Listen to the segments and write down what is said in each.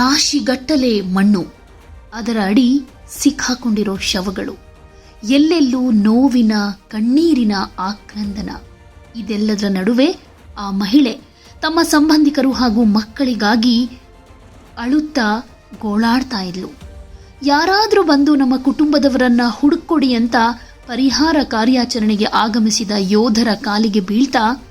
ರಾಶಿಗಟ್ಟಲೆ ಮಣ್ಣು. ಅದರ ಅಡಿ ಸಿಕ್ಕಾಕೊಂಡಿರೋ ಶವಗಳು. ಎಲ್ಲೆಲ್ಲೂ ನೋವಿನ ಕಣ್ಣೀರಿನ ಆಕ್ರಂದನ. ಇದೆಲ್ಲದರ ನಡುವೆ ಆ ಮಹಿಳೆ ತಮ್ಮ ಸಂಬಂಧಿಕರು ಹಾಗೂ ಮಕ್ಕಳಿಗಾಗಿ ಅಳುತ್ತಾ ಗೋಳಾಡ್ತಾ ಇದ್ಲು. ಯಾರಾದರೂ ಬಂದು ನಮ್ಮ ಕುಟುಂಬದವರನ್ನ ಹುಡುಕೊಡಿ ಅಂತ ಪರಿಹಾರ ಕಾರ್ಯಾಚರಣೆಗೆ ಆಗಮಿಸಿದ ಯೋಧರ ಕಾಲಿಗೆ ಬೀಳ್ತಾ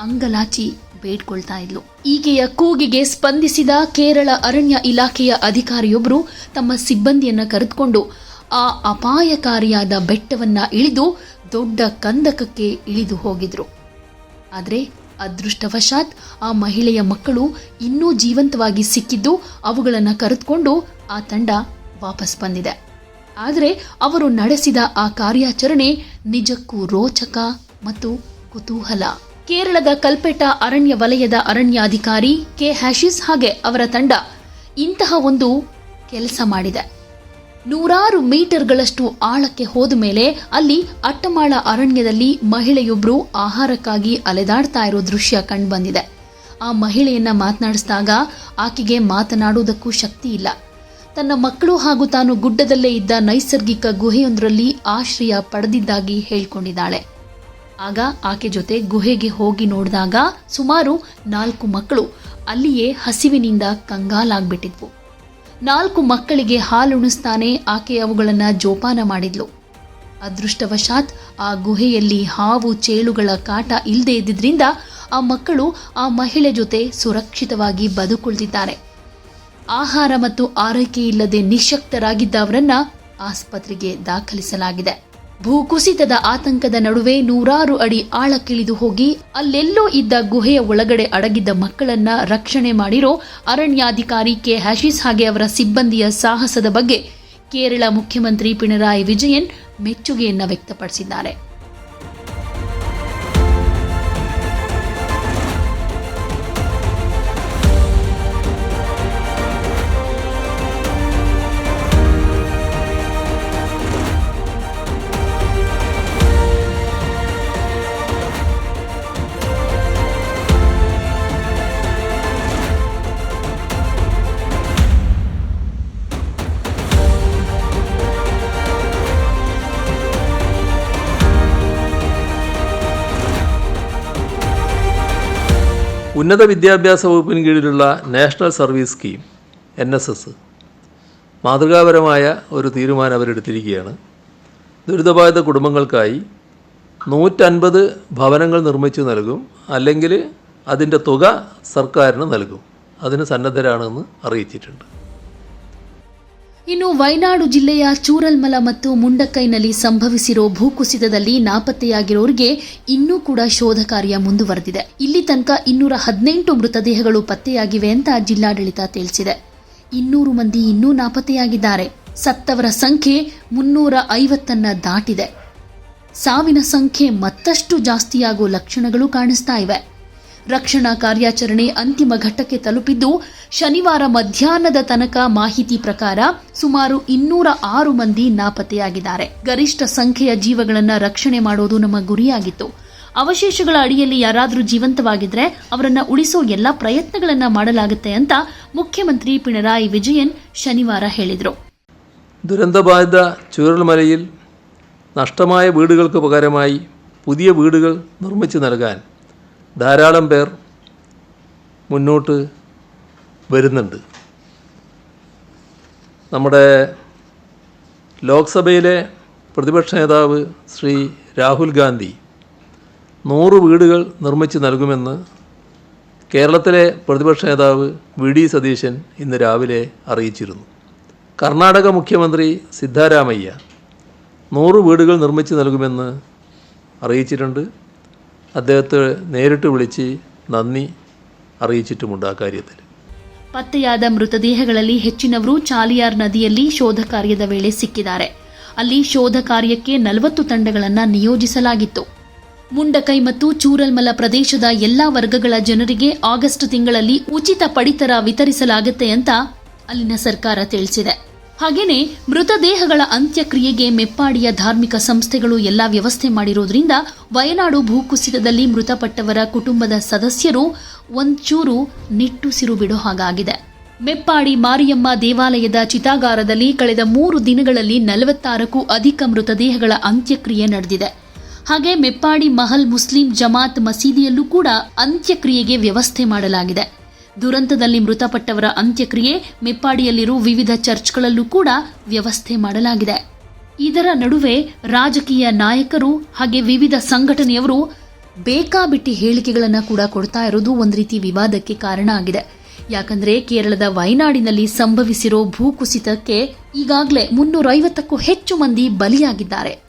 ಅಂಗಲಾಚಿ ಬೇಡ್ಕೊಳ್ತಾ ಇದ್ಲು. ಈಕೆಯ ಕೂಗಿಗೆ ಸ್ಪಂದಿಸಿದ ಕೇರಳ ಅರಣ್ಯ ಇಲಾಖೆಯ ಅಧಿಕಾರಿಯೊಬ್ಬರು ತಮ್ಮ ಸಿಬ್ಬಂದಿಯನ್ನು ಕರೆದುಕೊಂಡು ಆ ಅಪಾಯಕಾರಿಯಾದ ಬೆಟ್ಟವನ್ನ ಇಳಿದು ದೊಡ್ಡ ಕಂದಕಕ್ಕೆ ಇಳಿದು ಹೋಗಿದ್ರು. ಆದರೆ ಅದೃಷ್ಟವಶಾತ್ ಆ ಮಹಿಳೆಯ ಮಕ್ಕಳು ಇನ್ನೂ ಜೀವಂತವಾಗಿ ಸಿಕ್ಕಿದ್ದು ಅವುಗಳನ್ನು ಕರೆದುಕೊಂಡು ಆ ತಂಡ ವಾಪಸ್ ಬಂದಿದೆ. ಆದರೆ ಅವರು ನಡೆಸಿದ ಆ ಕಾರ್ಯಾಚರಣೆ ನಿಜಕ್ಕೂ ರೋಚಕ ಮತ್ತು ಕುತೂಹಲ. ಕೇರಳದ ಕಲ್ಪೆಟ ಅರಣ್ಯ ವಲಯದ ಅರಣ್ಯಾಧಿಕಾರಿ ಕೆ. ಹ್ಯಾಶಿಸ್ ಹಾಗೆ ಅವರ ತಂಡ ಇಂತಹ ಒಂದು ಕೆಲಸ ಮಾಡಿದೆ. ನೂರಾರು ಮೀಟರ್ಗಳಷ್ಟು ಆಳಕ್ಕೆ ಹೋದ ಮೇಲೆ ಅಲ್ಲಿ ಅಟ್ಟಮಾಳ ಅರಣ್ಯದಲ್ಲಿ ಮಹಿಳೆಯೊಬ್ಬರು ಆಹಾರಕ್ಕಾಗಿ ಅಲೆದಾಡ್ತಾ ಇರೋ ದೃಶ್ಯ ಕಂಡುಬಂದಿದೆ ಆ ಮಹಿಳೆಯನ್ನ ಮಾತನಾಡಿಸಿದಾಗ ಆಕೆಗೆ ಮಾತನಾಡುವುದಕ್ಕೂ ಶಕ್ತಿ ಇಲ್ಲ. ತನ್ನ ಮಕ್ಕಳು ಹಾಗೂ ತಾನು ಗುಡ್ಡದಲ್ಲೇ ಇದ್ದ ನೈಸರ್ಗಿಕ ಗುಹೆಯೊಂದರಲ್ಲಿ ಆಶ್ರಯ ಪಡೆದಿದ್ದಾಗಿ ಹೇಳ್ಕೊಂಡಿದ್ದಾಳೆ. ಆಗ ಆಕೆ ಜೊತೆ ಗುಹೆಗೆ ಹೋಗಿ ನೋಡಿದಾಗ ಸುಮಾರು ನಾಲ್ಕು ಮಕ್ಕಳು ಅಲ್ಲಿಯೇ ಹಸಿವಿನಿಂದ ಕಂಗಾಲಾಗ್ಬಿಟ್ಟಿದ್ವು. ನಾಲ್ಕು ಮಕ್ಕಳಿಗೆ ಹಾಲುಣಿಸ್ತಾನೆ ಆಕೆ ಅವುಗಳನ್ನು ಜೋಪಾನ ಮಾಡಿದ್ಲು. ಅದೃಷ್ಟವಶಾತ್ ಆ ಗುಹೆಯಲ್ಲಿ ಹಾವು ಚೇಳುಗಳ ಕಾಟ ಇಲ್ಲದೆ ಇದ್ದಿದ್ರಿಂದ ಆ ಮಕ್ಕಳು ಆ ಮಹಿಳೆ ಜೊತೆ ಸುರಕ್ಷಿತವಾಗಿ ಬದುಕುಳಿದಿದ್ದಾರೆ. ಆಹಾರ ಮತ್ತು ಆರೈಕೆ ಇಲ್ಲದೆ ನಿಶಕ್ತರಾಗಿದ್ದ ಅವರನ್ನ ಆಸ್ಪತ್ರೆಗೆ ದಾಖಲಿಸಲಾಗಿದೆ. ಭೂಕುಸಿತದ ಆತಂಕದ ನಡುವೆ ನೂರಾರು ಅಡಿ ಆಳಕ್ಕಿಳಿದು ಹೋಗಿ ಅಲ್ಲೆಲ್ಲೋ ಇದ್ದ ಗುಹೆಯ ಒಳಗಡೆ ಅಡಗಿದ್ದ ಮಕ್ಕಳನ್ನ ರಕ್ಷಣೆ ಮಾಡಿರೋ ಅರಣ್ಯಾಧಿಕಾರಿ ಕೆ. ಹ್ಯಾಶಿಸ್ ಹಾಗೆ ಅವರ ಸಿಬ್ಬಂದಿಯ ಸಾಹಸದ ಬಗ್ಗೆ ಕೇರಳ ಮುಖ್ಯಮಂತ್ರಿ ಪಿಣರಾಯಿ ವಿಜಯನ್ ಮೆಚ್ಚುಗೆಯನ್ನ ವ್ಯಕ್ತಪಡಿಸಿದ್ದಾರೆ. ഉന്നത വിദ്യാഭ്യാസ വകുപ്പിന് കീഴിലുള്ള national service scheme N S S മാതൃകാപരമായ ഒരു തീരുമാനം അവരെടുത്തിരിക്കുകയാണ്. ദുരിതബാധിത കുടുംബങ്ങൾക്കായി നൂറ്റൻപത് ഭവനങ്ങൾ നിർമ്മിച്ചു നൽകും അല്ലെങ്കിൽ അതിന്റെ തുക സർക്കാരിന് നൽകും. അതിന് സന്നദ്ധരാണെന്ന് അറിയിച്ചിട്ടുണ്ട്. ಇನ್ನು ವಯನಾಡು ಜಿಲ್ಲೆಯ ಚೂರಲ್ಮಲ ಮತ್ತು ಮುಂಡಕ್ಕೈನಲ್ಲಿ ಸಂಭವಿಸಿರೋ ಭೂಕುಸಿತದಲ್ಲಿ ನಾಪತ್ತೆಯಾಗಿರೋರಿಗೆ ಇನ್ನೂ ಕೂಡ ಶೋಧ ಕಾರ್ಯ ಮುಂದುವರೆದಿದೆ. ಇಲ್ಲಿ ತನಕ ಇನ್ನೂರ ಹದಿನೆಂಟು ಮೃತದೇಹಗಳು ಪತ್ತೆಯಾಗಿವೆ ಅಂತ ಜಿಲ್ಲಾಡಳಿತ ತಿಳಿಸಿದೆ. ಇನ್ನೂರು ಮಂದಿ ಇನ್ನೂ ನಾಪತ್ತೆಯಾಗಿದ್ದಾರೆ. ಸತ್ತವರ ಸಂಖ್ಯೆ ಮುನ್ನೂರ ಐವತ್ತನ್ನ ದಾಟಿದೆ. ಸಾವಿನ ಸಂಖ್ಯೆ ಮತ್ತಷ್ಟು ಜಾಸ್ತಿಯಾಗೋ ಲಕ್ಷಣಗಳು ಕಾಣಿಸ್ತಾ ಇವೆ. ರಕ್ಷಣಾ ಕಾರ್ಯಾಚರಣೆ ಅಂತಿಮ ಘಟ್ಟಕ್ಕೆ ತಲುಪಿದ್ದು ಶನಿವಾರ ಮಧ್ಯಾಹ್ನದ ತನಕ ಮಾಹಿತಿ ಪ್ರಕಾರ ಸುಮಾರು ಇನ್ನೂರ ಆರು ಮಂದಿ ನಾಪತ್ತೆಯಾಗಿದ್ದಾರೆ ಗರಿಷ್ಠ ಸಂಖ್ಯೆಯ ಜೀವಗಳನ್ನ ರಕ್ಷಣೆ ಮಾಡೋದು ನಮ್ಮ ಗುರಿಯಾಗಿತ್ತು ಅವಶೇಷಗಳ ಅಡಿಯಲ್ಲಿ ಯಾರಾದರೂ ಜೀವಂತವಾಗಿದ್ರೆ ಅವರನ್ನ ಉಳಿಸೋ ಎಲ್ಲ ಪ್ರಯತ್ನಗಳನ್ನ ಮಾಡಲಾಗುತ್ತೆ ಅಂತ മുഖ്യമന്ത്രി പിണറായി വിജയൻ ശനിവാര ಹೇಳಿದರು ദുരന്തബാധിത ചൂരൽമലയിൽ നഷ്ടമായ വീടുകൾക്ക് പകരമായി പുതിയ വീടുകൾ നിർമ്മിച്ചു നൽകാൻ ധാരാളം പേർ മുന്നോട്ട് വരുന്നുണ്ട്. നമ്മുടെ ലോക്സഭയിലെ പ്രതിപക്ഷ നേതാവ് ശ്രീ രാഹുൽ ഗാന്ധി നൂറ് വീടുകൾ നിർമ്മിച്ച് നൽകുമെന്ന് കേരളത്തിലെ പ്രതിപക്ഷ നേതാവ് വി ഡി സതീശൻ ഇന്ന് രാവിലെ അറിയിച്ചിരുന്നു. കർണാടക മുഖ്യമന്ത്രി സിദ്ധാരാമയ്യ നൂറ് വീടുകൾ നിർമ്മിച്ച് നൽകുമെന്ന് അറിയിച്ചിട്ടുണ്ട്. അദ്ദേഹത്തെ നേരിട്ട് വിളിച്ച് നന്ദി അറിയിച്ചിട്ടുമുണ്ട് ആ കാര്യത്തിൽ ಪತ್ತೆಯಾದ ಮೃತದೇಹಗಳಲ್ಲಿ ಹೆಚ್ಚಿನವರು ಚಾಲಿಯಾರ್ ನದಿಯಲ್ಲಿ ಶೋಧ ಕಾರ್ಯದ ವೇಳೆ ಸಿಕ್ಕಿದ್ದಾರೆ ಅಲ್ಲಿ ಶೋಧ ಕಾರ್ಯಕ್ಕೆ ನಲವತ್ತು ತಂಡಗಳನ್ನ ನಿಯೋಜಿಸಲಾಗಿತ್ತು ಮುಂಡಕೈ ಮತ್ತು ಚೂರಲ್ಮಲ ಪ್ರದೇಶದ ಎಲ್ಲಾ ವರ್ಗಗಳ ಜನರಿಗೆ ಆಗಸ್ಟ್ ತಿಂಗಳಲ್ಲಿ ಉಚಿತ ಪಡಿತರ ವಿತರಿಸಲಾಗುತ್ತೆ ಅಂತ ಅಲ್ಲಿನ ಸರ್ಕಾರ ತಿಳಿಸಿದೆ ಹಾಗೇನೆ ಮೃತದೇಹಗಳ ಅಂತ್ಯಕ್ರಿಯೆಗೆ ಮೆಪ್ಪಾಡಿಯ ಧಾರ್ಮಿಕ ಸಂಸ್ಥೆಗಳು ಎಲ್ಲಾ ವ್ಯವಸ್ಥೆ ಮಾಡಿರೋದ್ರಿಂದ ವಯನಾಡು ಭೂಕುಸಿತದಲ್ಲಿ ಮೃತಪಟ್ಟವರ ಕುಟುಂಬದ ಸದಸ್ಯರು ಒಂಚೂರು ನಿಟ್ಟುಸಿರು ಬಿಡೋ ಹಾಗಾಗಿದೆ. ಮೆಪ್ಪಾಡಿ ಮಾರಿಯಮ್ಮ ದೇವಾಲಯದ ಚಿತಾಗಾರದಲ್ಲಿ ಕಳೆದ ಮೂರು ದಿನಗಳಲ್ಲಿ ನಲವತ್ತಾರಕ್ಕೂ ಅಧಿಕ ಮೃತದೇಹಗಳ ಅಂತ್ಯಕ್ರಿಯೆ ನಡೆದಿದೆ. ಹಾಗೆ ಮೆಪ್ಪಾಡಿ ಮಹಲ್ ಮುಸ್ಲಿಂ ಜಮಾತ್ ಮಸೀದಿಯಲ್ಲೂ ಕೂಡ ಅಂತ್ಯಕ್ರಿಯೆಗೆ ವ್ಯವಸ್ಥೆ ಮಾಡಲಾಗಿದೆ. ದುರಂತದಲ್ಲಿ ಮೃತಪಟ್ಟವರ ಅಂತ್ಯಕ್ರಿಯೆ ಮೆಪ್ಪಾಡಿಯಲ್ಲಿರುವ ವಿವಿಧ ಚರ್ಚ್ಗಳಲ್ಲೂ ಕೂಡ ವ್ಯವಸ್ಥೆ ಮಾಡಲಾಗಿದೆ. ಇದರ ನಡುವೆ ರಾಜಕೀಯ ನಾಯಕರು ಹಾಗೆ ವಿವಿಧ ಸಂಘಟನೆಯವರು ಬೇಕಾಬಿಟ್ಟಿ ಹೇಳಿಕೆಗಳನ್ನು ಕೂಡ ಕೊಡ್ತಾ ಇರೋದು ಒಂದು ರೀತಿ ವಿವಾದಕ್ಕೆ ಕಾರಣ ಆಗಿದೆ. ಯಾಕಂದ್ರೆ ಕೇರಳದ ವಯನಾಡಿನಲ್ಲಿ ಸಂಭವಿಸಿರೋ ಭೂಕುಸಿತಕ್ಕೆ ಈಗಾಗಲೇ ಮುನ್ನೂರೈವತ್ತಕ್ಕೂ ಹೆಚ್ಚು ಮಂದಿ ಬಲಿಯಾಗಿದ್ದಾರೆ.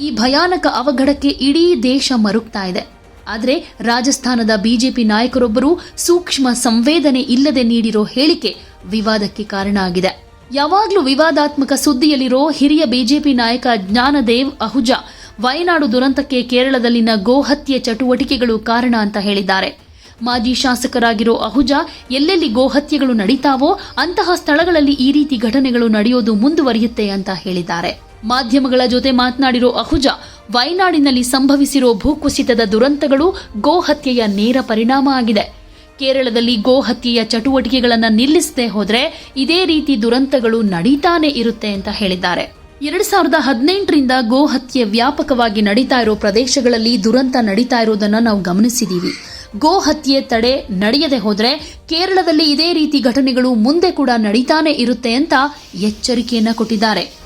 ಈ ಭಯಾನಕ ಅವಘಡಕ್ಕೆ ಇಡೀ ದೇಶ ಮರುಗ್ತಾ ಇದೆ. ಆದರೆ ರಾಜಸ್ಥಾನದ ಬಿಜೆಪಿ ನಾಯಕರೊಬ್ಬರು ಸೂಕ್ಷ್ಮ ಸಂವೇದನೆ ಇಲ್ಲದೆ ನೀಡಿರೋ ಹೇಳಿಕೆ ವಿವಾದಕ್ಕೆ ಕಾರಣ ಆಗಿದೆ. ಯಾವಾಗಲೂ ವಿವಾದಾತ್ಮಕ ಸುದ್ದಿಯಲ್ಲಿರೋ ಹಿರಿಯ ಬಿಜೆಪಿ ನಾಯಕ ಜ್ಞಾನದೇವ್ ಅಹುಜಾ ವಯನಾಡು ದುರಂತಕ್ಕೆ ಕೇರಳದಲ್ಲಿನ ಗೋಹತ್ಯೆ ಚಟುವಟಿಕೆಗಳು ಕಾರಣ ಅಂತ ಹೇಳಿದ್ದಾರೆ. ಮಾಜಿ ಶಾಸಕರಾಗಿರೋ ಅಹುಜಾ ಎಲ್ಲೆಲ್ಲಿ ಗೋಹತ್ಯೆಗಳು ನಡೀತಾವೋ ಅಂತಹ ಸ್ಥಳಗಳಲ್ಲಿ ಈ ರೀತಿ ಘಟನೆಗಳು ನಡೆಯೋದು ಮುಂದುವರಿಯುತ್ತೆ ಅಂತ ಹೇಳಿದ್ದಾರೆ. ಮಾಧ್ಯಮಗಳ ಜೊತೆ ಮಾತನಾಡಿರೋ ಅಹುಜಾ ವಯನಾಡಿನಲ್ಲಿ ಸಂಭವಿಸಿರೋ ಭೂಕುಸಿತದ ದುರಂತಗಳು ಗೋಹತ್ಯೆಯ ನೇರ ಪರಿಣಾಮ ಆಗಿದೆ. ಕೇರಳದಲ್ಲಿ ಗೋಹತ್ಯೆಯ ಚಟುವಟಿಕೆಗಳನ್ನು ನಿಲ್ಲಿಸದೆ ಹೋದರೆ ಇದೇ ರೀತಿ ದುರಂತಗಳು ನಡೀತಾನೆ ಇರುತ್ತೆ ಅಂತ ಹೇಳಿದ್ದಾರೆ. ಎರಡ್ ಸಾವಿರದ ಹದಿನೆಂಟರಿಂದ ಗೋಹತ್ಯೆ ವ್ಯಾಪಕವಾಗಿ ನಡೀತಾ ಇರೋ ಪ್ರದೇಶಗಳಲ್ಲಿ ದುರಂತ ನಡೀತಾ ಇರೋದನ್ನ ನಾವು ಗಮನಿಸಿದೀವಿ. ಗೋಹತ್ಯೆ ತಡೆ ನಡೆಯದೆ ಹೋದರೆ ಕೇರಳದಲ್ಲಿ ಇದೇ ರೀತಿ ಘಟನೆಗಳು ಮುಂದೆ ಕೂಡ ನಡೀತಾನೆ ಇರುತ್ತೆ ಅಂತ ಎಚ್ಚರಿಕೆಯನ್ನು ಕೊಟ್ಟಿದ್ದಾರೆ.